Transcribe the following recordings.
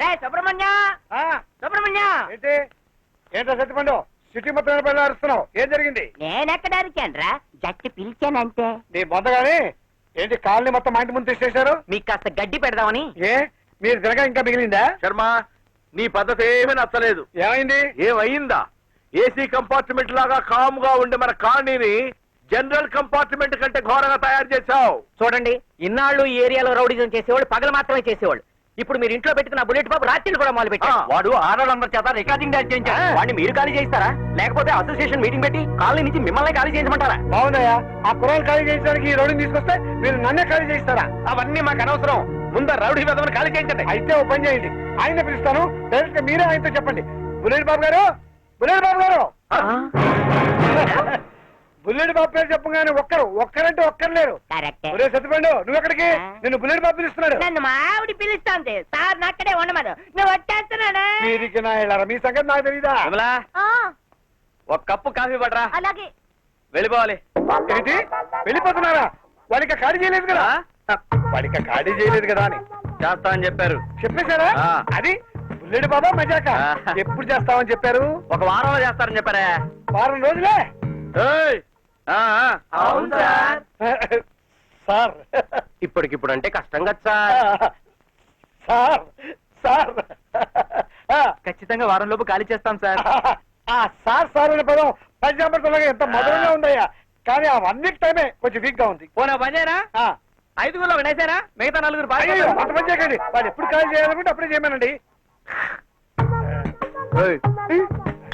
రే సుబ్రహ్మణ్య! ఆ, సుబ్రహ్మణ్య! ఏంటి? ఏంటో సత్యపండు? సిటీ మొత్తం మీద బయలు అరుస్తున్నావు. ఏం జరిగింది? నేనెక్కడ అరిచానురా? జట్టి పిలిచానంతే. నీ బొందగాని ఏంటి కాలనీ మొత్తం మా ఇంటి ముందు తీసేశారు? మీకు కాస్త గడ్డి పెడదామని. ఏ? మీరు తినగా ఇంకా మిగిలిందా? శర్మ నీ పద్ధతి ఏమీ నచ్చలేదు. ఏమైంది? ఏమయ్యిందా ఏసీ కంపార్ట్మెంట్ లాగా కాముగా ఉండే మన కాలనీని జనరల్ కంపార్ట్మెంట్ కంటే ఘోరంగా తయారు చేశావు. చూడండి ఇన్నాళ్ళు ఈ ఏరియాలో రౌడిజం చేసేవాళ్ళు పగలు మాత్రమే చేసేవాళ్ళు. ఇప్పుడు మీరు ఇంట్లో పెట్టుకున్న బుల్లెట్ బాబు రాత్రిని కూడా మొదలు పెట్టారు. ఆ. వాడు ఆడవాళ్ళందరి చేత రికార్డింగ్ డాన్స్ చేయించారు వాడిని మీరు ఖాళీ చేయిస్తారా? లేకపోతే అసోసియేషన్ మీటింగ్ పెట్టి కాలనీ నుంచి మిమ్మల్ని ఖాళీ చేయించమంటారా? బాగుందయ్యా. ఆ కుర్రాలు ఖాళీ చేయించడానికి ఈ రోడ్డు తీసుకొస్తే మీరు నన్నే ఖాళీ చేయిస్తారా? అవన్నీ మాకు అనవసరం. ముందు రౌడీ విధవని ఖాళీ చేయించండి. అయితే ఓ పని చేయండి. ఆయన పిలుస్తాను. డైరెక్ట్గా మీరే ఆయనతో చెప్పండి. బుల్లెట్ బాబు గారు! బుల్లెట్ బాబు గారు! బుల్లెట్ బాబు పేరు చెప్పగానే ఒక్కరు ఒక్కరంటే ఒక్కరు లేరు. కరెక్ట్. ఒరే సత్యపండు నువ్వు ఎక్కడికి. నిన్ను బుల్లెట్ బాబు పిలుస్తున్నాడు. నన్ను మా ఆవిడ పిలుస్తాంది. సార్ నక్కడే ఉండమను. నువ్వు వచ్చేస్తున్నానా. మీరికి నా ఇళ్ళారా మీ సంగతి నాకు తెలీదా? విమలా ఒక కప్పు కాఫీ పడరా అలాగే. వెళ్ళిపోవాలి. ఏంటి? వెళ్ళిపోతున్నారా? వాడిక ఖాళీ చేయలేదు కదా. వాడిక ఖాళీ చేయలేదు కదా అని. చేస్తా అని చెప్పారు. చెప్పేశారా. అది బుల్లెట్ బాబా మజాక. ఎప్పుడు చేస్తామని చెప్పారు? ఒక వారంలో చేస్తారని చెప్పారే. వారం రోజులే. అవును సార్. సార్. ఇప్పటికిప్పుడు అంటే కష్టం కదా సార్. సార్ ఖచ్చితంగా వారం లోపు ఖాళీ చేస్తాం సార్. ఆ సార్ సార్ అనే పదం పంచామృతంలో ఎంత మధురంగా ఉందయ్యా. కానీ అవన్నీ టైమే కొంచెం వీక్గా ఉంది. పోనా పనిచేయరా ఆ, ఐదుగురులో వినేసారా మిగతా నలుగురు అంత పని చేయకండి. వాళ్ళు ఎప్పుడు కాల్ చేయాలనుకుంటే అప్పుడే చేయమనండి.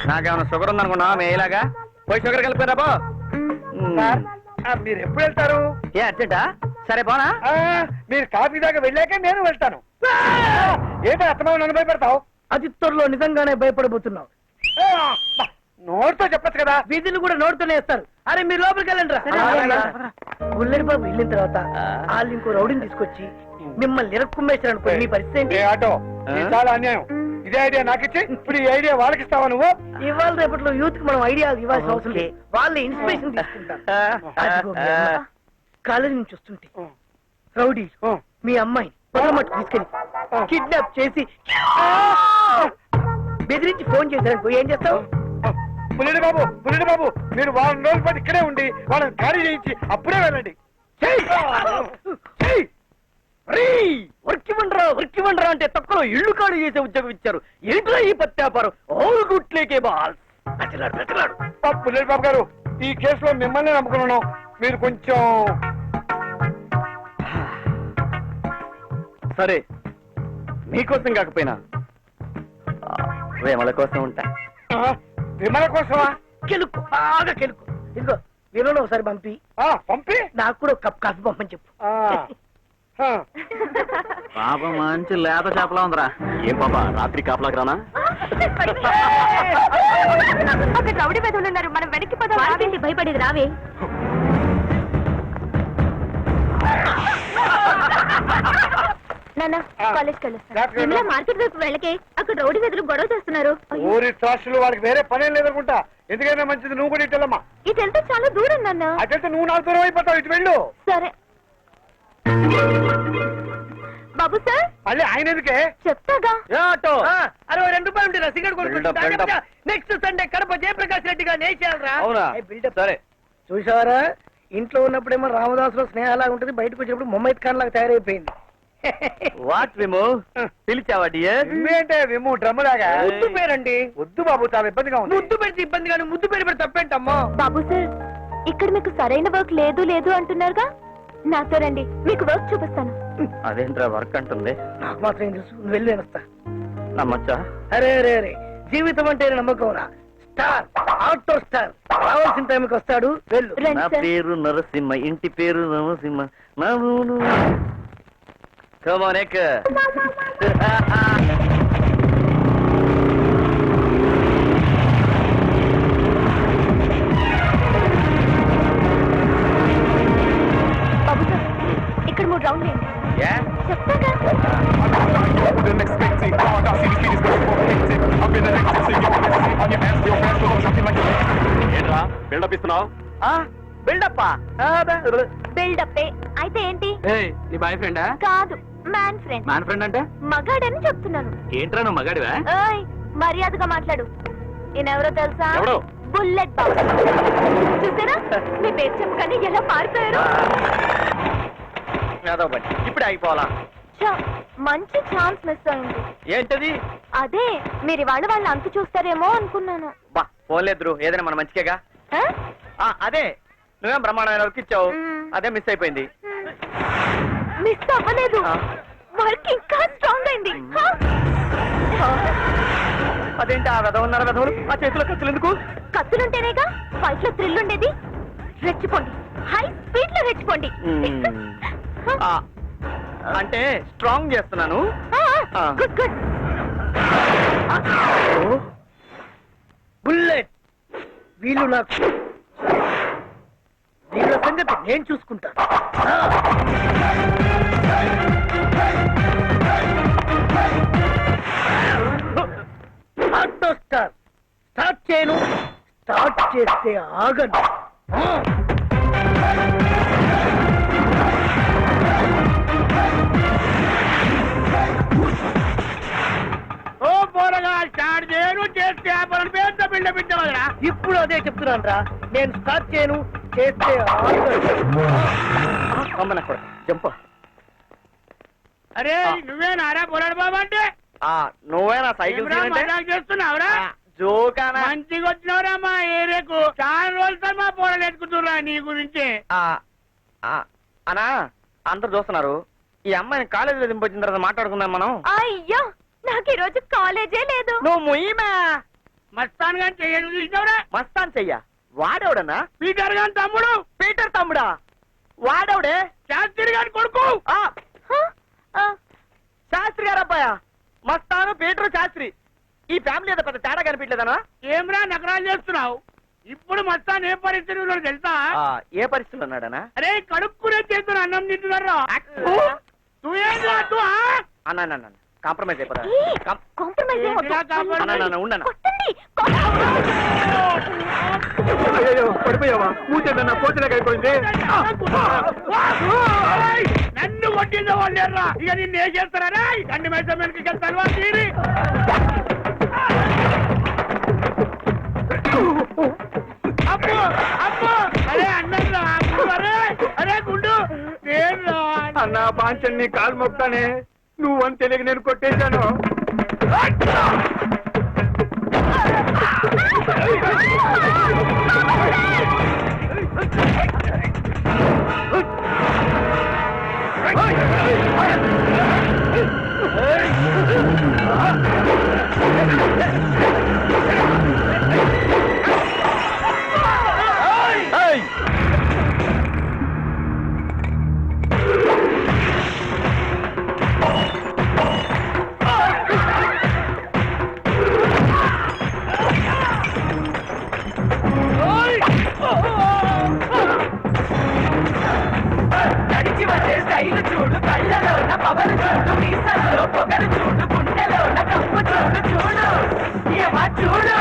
నాకేమైనా షుగర్ ఉందనుకున్నా మేలాగా పోయి షుగర్ కలిపారా బో సార్ ఆ, మీరు ఎప్పుడు వెళ్తారు? ఏ అర్జెంటా? సరే పోనా? ఆ, మీరు కాఫీ దాకా వెళ్ళాక నేను వెళ్తాను. ఏంటో అత్తమావ నన్ను భయపెడతావు? అతి త్వరలో నిజంగానే భయపడబోతున్నావు. ఆ, బా, నోటితో చెప్పచ్చు కదా. వీధులు కూడా నోడుతూనే ఇస్తారు అరే మీరు లోపలికి వెళ్ళండి రా బాబు వెళ్ళిన తర్వాత వాళ్ళు ఇంకో రౌడీని తీసుకొచ్చి మిమ్మల్ని నిరక్కుమ్మేశారు అనుకో మీ పరిస్థితి ఏంటి? ఏ ఆటో ఇది చాలా అన్యాయం. ఇదే ఐడియా నాకు ఇచ్చి ఇప్పుడు ఈ ఐడియా వాళ్ళకి ఇస్తావా నువ్వు? ఇవాళ రేపట్లో యూత్కి మనం ఐడియాలు ఇవ్వాల్సిన అవసరం లేదు. వాళ్ళే ఇన్స్పిరేషన్ తీసుకుంటారు. కాలేజీ నుంచి వస్తుంటే రౌడీ. మీ అమ్మాయిని పొగమట్టు తీసుకెళ్ళి కిడ్నాప్ చేసి బెదిరించి ఫోన్ చేశారనుకో ఏం చేస్తావు? పులిడి బాబు పులిడి బాబు మీరు వారం రోజుల పాటు ఇక్కడే ఉండి వాళ్ళని ఖాళీ చేయించి అప్పుడే వెళ్ళండి. వర్క్ ఇవ్వండిరా వర్క్ ఇవ్వండిరా అంటే తక్కువ ఇల్లు కాడు చేసే ఉద్యోగం ఇచ్చారు. ఏంట్రా ఈ పత్యాపారం? ఆల్ గుట్లేకే బాల్ బతిలాడు బతిలాడు పులిడి బాబు గారు ఈ కేసులో మిమ్మల్ని నమ్ముకున్నాను. మీరు కొంచెం సరే మీకోసం కాకపోయినా. ప్రేమల కోసం ఉంటా. విమల కోసమా? కెలుక్కు బాగా కెలుక్కు ఇదిగో వినోలో ఒకసారి పంపి. ఆ, పంపి. నాకు కూడా కప్ కాఫీ పంపని చెప్పు. పాప మంచి లేత చేపలా ఉందిరా. ఏం పాప రాత్రి కాపలాకి రానా? అక్కడ రౌడీ పెదవులు ఉన్నారు మనం వెనక్కి పదాం భయపడేది రావే. నాన్న ఆ. కాలేజ్కి వెళ్ళొస్తాను. జాగ్రత్త. విమల మార్కెట్ వైపు వెళ్ళకే అక్కడ రౌడీ వెదులు గొడవ చేస్తున్నారు. ఊరి వేరే పనేం లేదనుకుంటా. ఎందుకైనా మంచిది నువ్వు కూడా ఇటు వెళ్తే చాలా దూరం నాన్న. అటైతే నువ్వు నాకు దూరం అయిపోతావు ఇటు వెళ్ళు. సరే. బాబు సార్? మళ్ళీ ఆయన ఎందుకే? చెప్తాగా? అరే ఓ రెండు రూపాయలు cigarette up. Next Sunday Kadapa Jayaprakash Reddy garu నేసేయాలరా. అవునా? సరే. చూసావరా? ఇంట్లో ఉన్నప్పుడేమో రామదాసులో స్నేహాలాగా ఉంటుంది బయటకు వచ్చినప్పుడు మొహమ్మద్ ఖాన్ లాగా తయారైపోయింది. వాట్ విమో? పిలిచావా డియర్? విమ్మి అంటే విమ్ము డ్రమ్ములాగా? ముద్దు పేరండి. వద్దు బాబు చాలా ఇబ్బందిగా ఉంది. ముద్దు పెడితే ఇబ్బంది కానీ ముద్దు పేరు పెడితే తప్పేంటమ్మా? బాబు సార్ ఇక్కడ మీకు సరైన వర్క్ లేదు లేదు అంటున్నారుగా? నాతో రండి. మీకు వర్క్ చూపిస్తాను. అదేంట్రా వర్క్ అంటుంది? నాకు మాత్రం ఏం తెలుసు. నువ్వు వెళ్ళి వస్తా. నమ్మచ్చా? అరే అరే అరే. జీవితం అంటే నమ్మకం స్టార్. Auto star. రావాల్సిన టైంకి వస్తాడు. వెళ్ళు. రండి నా సార్. పేరు నరసింహ ఇంటి పేరు నరసింహ. నా కమాన్ ఎక్ ఇక్కడ మూడు రౌండ్ వేయండి యా చెప్తాగా? ఏంట్రా? బిల్డప్ ఇస్తున్నావు? బిల్డప్ బిల్డప్ అయితే ఏంటి? నీ బాయ్ ఫ్రెండా కాదు మ్యాన్ ఫ్రెండ్ మ్యాన్ ఫ్రెండ్ అంటే? మగాడని చెప్తున్నాను ఏంట్రా నువ్వు మగాడివా? మర్యాదగా మాట్లాడు. ఈయనెవరో తెలుసా? ఎవరు? బుల్లెట్ బాబు. చూసారా? మీ పేరు చెప్పగానే ఎలా పారిపోయారు యాదవ్ బండి ఇప్పుడే అయిపోవాలా? ఛ, మంచి ఛాన్స్ మిస్ అయింది. ఏంటది? అదే మీరు ఇవాళ వాళ్ళ అంతు చూస్తారేమో అనుకున్నాను. బా పోలేదురు ఏదైనా మన మంచికేగా? ఆ? ఆ, అదే. నువ్వేం బ్రహ్మాండమైన వర్క్ ఇచ్చావు? మ్మ్. అదే మిస్ అయిపోయింది. మిస్ అవ్వలేదు. ఆ. వర్క్ ఇంకా స్ట్రాంగ్ అయింది. హా? అదేంటి ఆ వెధ ఉన్నారు వెధవులు? ఆ చేతిలో ఖర్చులు ఎందుకు? కత్తులుంటేనేగా? ఫైట్లో థ్రిల్ ఉండేది. రెచ్చిపోండి. హై స్పీడ్లో రెచ్చిపోండి. ఆ, అంటే స్ట్రాంగ్ చేస్తున్నాను. ఆ. Good good. బుల్లెట్. వీళ్ళు నాకు వీళ్ళ సంగతి నేను చూసుకుంటాను ఆటో స్టార్. స్టార్ట్ చేయను. స్టార్ట్ చేస్తే ఆగను. పెద్ద బిల్డ పెట్టవరా ఇప్పుడు అదే చెప్తున్నాను రా నేను స్టార్ట్ చేయను చేస్తే అమ్మన జంప. అరే నువ్వేనారా పొలాడు బాబా అంటే? నువ్వే నా సైకిల్ చేస్తున్నావురా? జోకానా? మంచిగా వచ్చినవరా మా ఏరియాకు? చాలా రోజులతో మా పొలాలు ఎత్తుకుతుర్రా నీ గురించి. అనా అందరు చూస్తున్నారు. ఈ అమ్మాయిని కాలేజీలో దింపొచ్చిన తర్వాత మాట్లాడుకుందాం మనం. అయ్యో నాకు ఈ రోజు కాలేజే లేదు. నువ్వు ముయ్యమా. మస్తాన్ గాని చెయ్యను చూసినవురా? మస్తాన్ చెయ్య. వాడేవుడనా పీటర్ గాని తమ్ముడు. పీటర్ తమ్ముడా? వాడేవుడే? శాస్త్రి గారి కొడుకు. ఆ, శాస్త్రి గారు అబ్బాయా? మస్తాను పీటర్ శాస్త్రి. ఈ ఫ్యామిలీ ఏదో పెద్ద తేడా కనిపించలేదనా? ఏమ్రా నకరాలు చేస్తున్నావు? ఇప్పుడు మస్తాన్ ఏ పరిస్థితి ఉన్నాడో తెలుసా? ఆ, ఏ పరిస్థితులు ఉన్నాడనా? అరే కడుక్కునే చేతులు అన్నం తింటున్నారా? కాదు అన్నా అన్న. కాంప్రమైజ్ అయిపోదా? కాంప్రమైజ్. పడిపోయావా? అయిపోయింది? నన్ను కొట్టిందో వాళ్ళేర్రా ఇక నిన్ను ఏం చేస్తారా? కండి మైసం వెనక్కి వెళ్తాను తీరి అప్పు అప్పు. అరే అన్నరా అరే. గుండు. నేను. అన్న పాంచన్ని కాలు మొక్తానే నువ్వు అని తెలియక నేను కొట్టేశాను. నడిచి స్టైల్ చూడు కళ్ళలోన పవర్ చూడు మీసాల్లో పొగరు చూడు గుండెలోన కప్పు చూడు చూడు. ఏమా చూడు?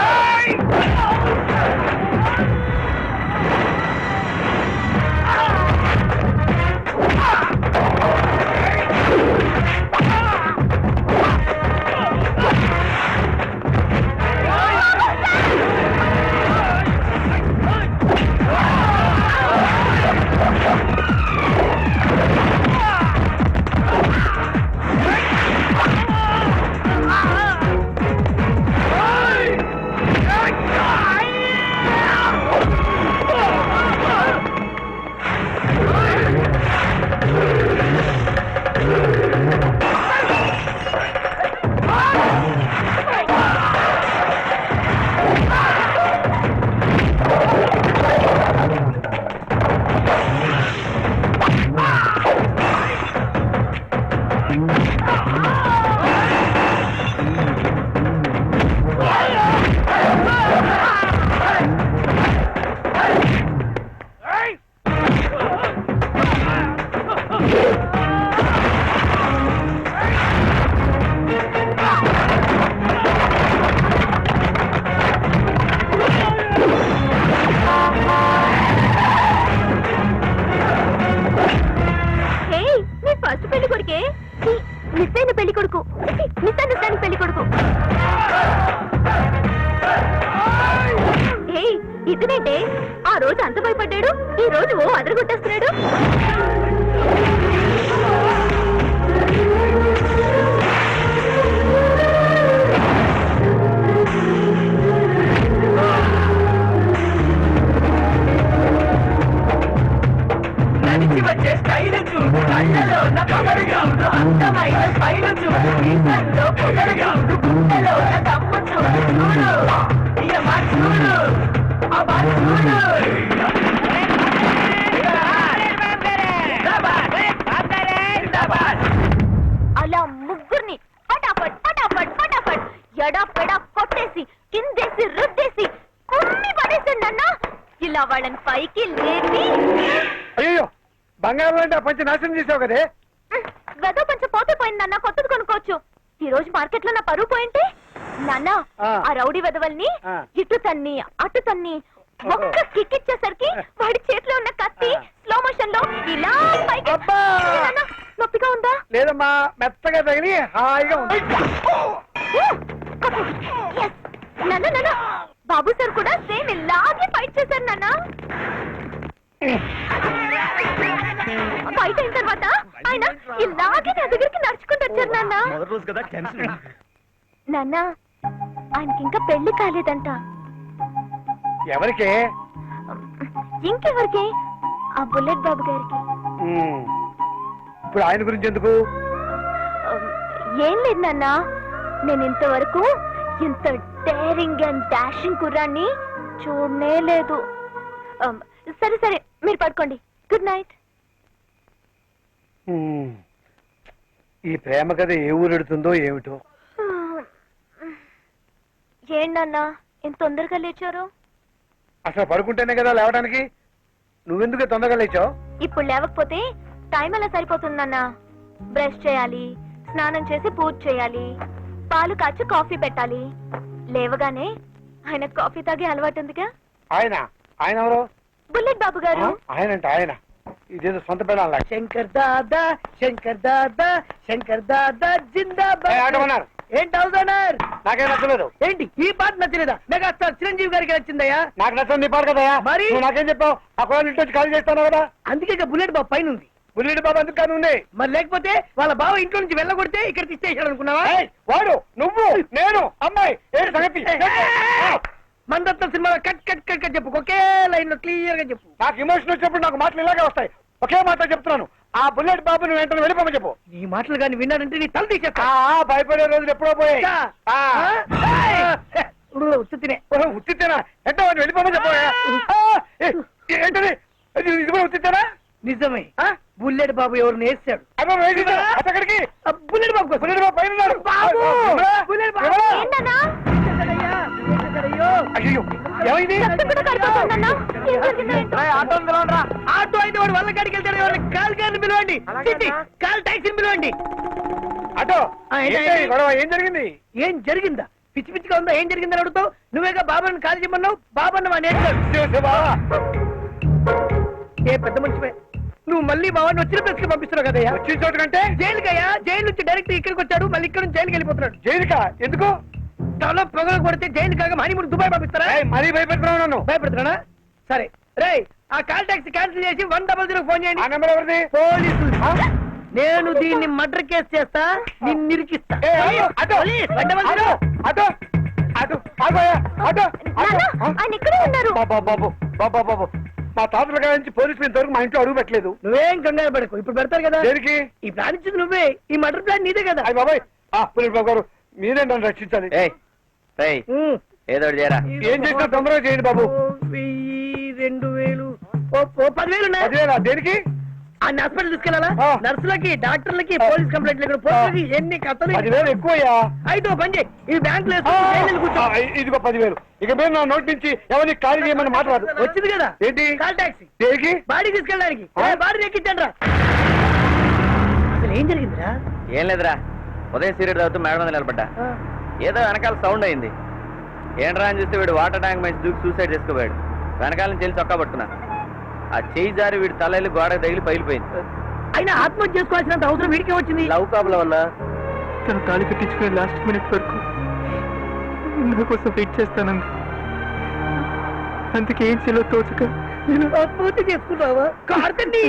అలా ముగ్గురిని పటాపట్ పటాపట్ పటాపట్ ఎడా పెడా కొట్టేసి కిందేసి రుద్దేసి కుమ్మి పడేసిందన్నా. ఇలా వాళ్ళని పైకి లేపి అయ్యో బంగారం అంటే ఆ పంచి నాశనం చేసావు కదే. పోతే పోయిందన్న కొత్తది కొనుక్కోవచ్చు. ఈ రోజు మార్కెట్లో నా పరువు పోయింటే నాన్న ఆ. ఆ రౌడీ వెదవల్ని ఆ. ఇటు తన్ని అటు తన్ని ఒక్క కిక్ ఇచ్చేసరికి వాడి చేతిలో ఉన్న కత్తి స్లో మోషన్లో ఇలా పైకి అబ్బా! నాన్న, నొప్పిగా ఉందా? లేదమ్మా మెత్తగా తగిలి హాయిగా ఉంది. నాన్న నాన్న. బాబు సార్ కూడా సేమ్ ఇలాగే ఫైట్ చేశారు నాన్న. ఫైట్ అయిన తర్వాత ఆయన ఇలాగే నా దగ్గరికి నడుచుకుంటూ వచ్చారు నాన్న. మొదటి రోజు కదా టెన్షన్ నాన్న ఆయనకి ఇంకా పెళ్ళి కాలేదంట. ఎవరికే? ఇంకెవరికి? ఆ బుల్లెట్ బాబు గారికి. ఇప్పుడు ఆయన గురించి ఎందుకు? ఏం లేదు నాన్న. నేను ఇంతవరకు ఇంత డేరింగ్ అండ్ డాషింగ్ కుర్రాన్ని చూడనే లేదు. సరే సరే మీరు పడుకోండి. Good night. ఈ ప్రేమ కథ ఏ ఊరెడుతుందో ఏమిటో? ఏంటన్నా ఇంత తొందరగా లేచారు? అసలు పడుకుంటేనే కదా లేవడానికి నువ్వెందుకు తొందరగా లేచావు? ఇప్పుడు లేవకపోతే టైం ఎలా సరిపోతుందన్నా? బ్రష్ చేయాలి స్నానం చేసి పూజ చేయాలి పాలు కాచి కాఫీ పెట్టాలి. లేవగానే ఆయన కాఫీ తాగే అలవాటు ఉందిగా? ఆయన? ఆయన ఎవరు? బుల్లెట్ బాబు గారు. ఆయనంట ఆయన. ఇదేదో సొంత పిల్లల శంకర్ దాదా శంకర్ దాదా శంకర్ దాదా జిందాబాద్. ఏంటి అవుతానార్ నాకేం నచ్చలేదు. ఏంటి ఈ పాట నచ్చలేదా? మెగాస్టార్ చిరంజీవి గారికి నచ్చిందయ్యా? నాకు నచ్చదు నీ పాడు కదా మరి? నాకేం చెప్పావు? ఆ ఇంటి వచ్చి ఖాళీ చేస్తాను కదా? అందుకే ఇక బుల్లెట్ బాబు పైన ఉంది బుల్లిడి బాబు అందుకు కాదు ఉంది మరి లేకపోతే వాళ్ళ బావ ఇంట్లో నుంచి వెళ్ళగొడితే ఇక్కడ తీసేసాడు అనుకున్నావా? వాడు నువ్వు నేను అమ్మాయి ఏంటి సంగతి. మందత్త సినిమాలో కట్ కట్ కట్ కట్ చెప్పు. ఒకే లైన్లో క్లియర్గా చెప్పు. నాకు ఎమోషన్ వచ్చినప్పుడు నాకు మాటలు ఇలాగే వస్తాయి. ఒకే మాట చెప్తున్నాను. ఆ బుల్లెట్ బాబుని వెంటనే వెళ్ళిపోమని చెప్పు. నీ మాటలు కానీ విన్నాడంటే నీ తల తీసేస్తా. ఆ భయపడే రోజులు ఎప్పుడో పోయాయి. ఆ. ఉత్తినే ఓహో, ఉత్తితేనా వాడిని వెళ్ళిపోమని చెప్పు. ఆ, ఏ, ఏంటది? ఇది ఇది కూడా ఉత్తితేనా నిజమే. బుల్లెట్ బాబు ఎవరు వేసాడు వేసిందా అక్కడికి బుల్లెట్ బాబు కోసం. బుల్లెట్ బాబు పైన. బాబు! వల్ల కాడికి వెళ్తాడు ఎవరు? కాల్ గారిని పిలవండి. చిట్టి, కాల్ టాక్సీని పిలవండి. అటో ఆ, ఏంటి, ఏంటి ఏంటి? గొడవ? ఏం జరిగింది? ఏం జరిగిందా? పిచ్చి పిచ్చిగా ఉందా? ఏం జరిగిందని అడుగుతావు? నువ్వేగా బాబాని కాల్ చేయమన్నావు? బాబన్న మా నేర్చాడు. ఏ పెద్ద మనిషివే. నువ్వు మళ్ళీ బాబాని వచ్చిన ప్లేస్కి పంపిస్తున్నావు కదయ్యా? వచ్చిన చోటు కంటే? జైలుకయ్యా? జైలు నుంచి డైరెక్ట్ ఇక్కడికి వచ్చాడు. మళ్ళీ ఇక్కడ నుంచి జైలుకి వెళ్ళిపోతున్నాడు. జైలుకా? ఎందుకు? తల పొగలు కొడితే జైలు కాక హనీమూన్ దుబాయ్ పంపిస్తారా? ఏయ్, మరీ భయపెడుతున్నావు నన్ను. భయపడుతున్నానా? సరే. రే ఆ కాల్ టాక్సీ క్యాన్సిల్ చేసి వన్ డబల్ జీరో ఫోన్ ఆ చేయండి నెంబర్ ఎవరిది? పోలీసులు. నేను దీన్ని మర్డర్ కేసు చేస్తా నిన్ను ఇరికిస్తా. ఏయ్, అయ్యో, auto, police, one double auto, zero. Auto, auto, ఆగోయా, అటో, అటో. నాన్న ఆ? ఆయన ఇక్కడే ఉన్నారు. బాబా బాబు బాబా బాబు మా తాతల కాడ నుంచి పోలీసులు ఇంతవరకు మా ఇంట్లో అడుగు పెట్టలేదు. నువ్వేం కంగారు పడకు. ఇప్పుడు పెడతారు కదా. దేనికి? ఈ ప్లాన్ ఇచ్చింది నువ్వే. ఈ మర్డర్ ప్లాన్ నీదే కదా. అయ్యి బాబాయ్. ఆ పులిస్ బాబు గారు మీరే నన్ను రక్షించాలి. ఉమ్. ఏదో ఒకటి చేయరా? ఏం చేసినా తొందరగా చేయండి బాబు. ఓ వెయ్యి రెండు వేలు పదివేలు దేనికి? ఆ హాస్పిటల్ తీసుకెళ్ళాలా? ఆ. నర్సులకి డాక్టర్లకి పోలీస్ కంప్లైంట్లు ఇక్కడ పోలీసులకి ఎన్ని కథలు పదివేలు ఎక్కువయ్యా? అయితే ఓ పని చేయి. ఈ బ్యాంక్లో ఆ, వేసుకుని కూర్చో. ఆ, ఇదిగో పదివేలు. ఇక మీరు నా నోటి నుంచి ఎవరిని ఖాళీ చేయమని మాట్లాడు వచ్చింది కదా? ఏంటి? Call taxi. దేనికి? బాడీ తీసుకెళ్ళడానికి. ఆ? ఏ, బాడీ ఎక్కించండి రా. అసలు ఏం జరిగిందిరా? ఏం లేదురా. ఉదయం సీరియడ్ తాగుతూ మేడం మీద నిలబడ్డా. ఏదో వెనకాల సౌండ్ అయింది. ఏంట్రా అని చూస్తే వీడు వాటర్ ట్యాంక్ మంచి దూకి సూసైడ్ చేసుకోపోయాడు. వెనకాల నుంచి వెళ్ళి చొక్కా పట్టుకున్నా. ఆ చేయి జారి వీడి తల వెళ్ళి గోడకు తగిలి పగిలిపోయింది. అయినా ఆత్మహత్య చేసుకోవాల్సినంత అవసరం వీడికే వచ్చింది. లవ్ ప్రాబ్లం వల్ల తను తాళి కట్టించుకునే లాస్ట్ మినిట్ వరకు నా కోసం వెయిట్ చేస్తానంది అందుకే ఏం చేయాలో తోచక నేను పూర్తి చేసుకున్నావా కార్తీ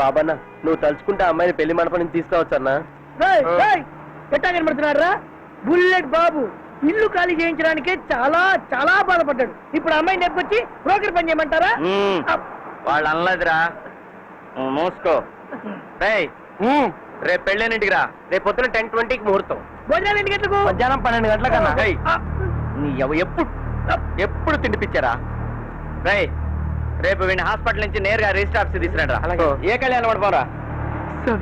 బాబన్న నువ్వు తలుచుకుంటే అమ్మాయిని పెళ్ళి మండపం నుంచి తీసుకురావచ్చన్నా ఎట్టా కనబడుతున్నారా బుల్లెట్ బాబు ఇల్లు ఖాళీ చేయించడానికే చాలా చాలా బాధపడ్డాడు. ఇప్పుడు అమ్మాయి నెప్పొచ్చి బ్రోకర్ పని చేయమంటారా? వాళ్ళు అనలేదురా. నువ్వు మూసుకో. రేయ్ రేపు పెళ్ళేనింటికి రా రేపు పొద్దున టెన్ ట్వంటీకి ముహూర్తం. భోజనాలు ఎన్ని గంటలకు మధ్యాహ్నం పన్నెండు గంటలకన్నా రేయ్ ఆ, నీ ఎవ- ఎప్పుడు ఎప్పుడు తిండిపించారా రేయ్ రేపు వీడిని హాస్పిటల్ నుంచి నేరుగా రిజిస్టర్ ఆఫీస్ తీసుకురండి రా ఏ కళ్యాణ మండపం రా సరే.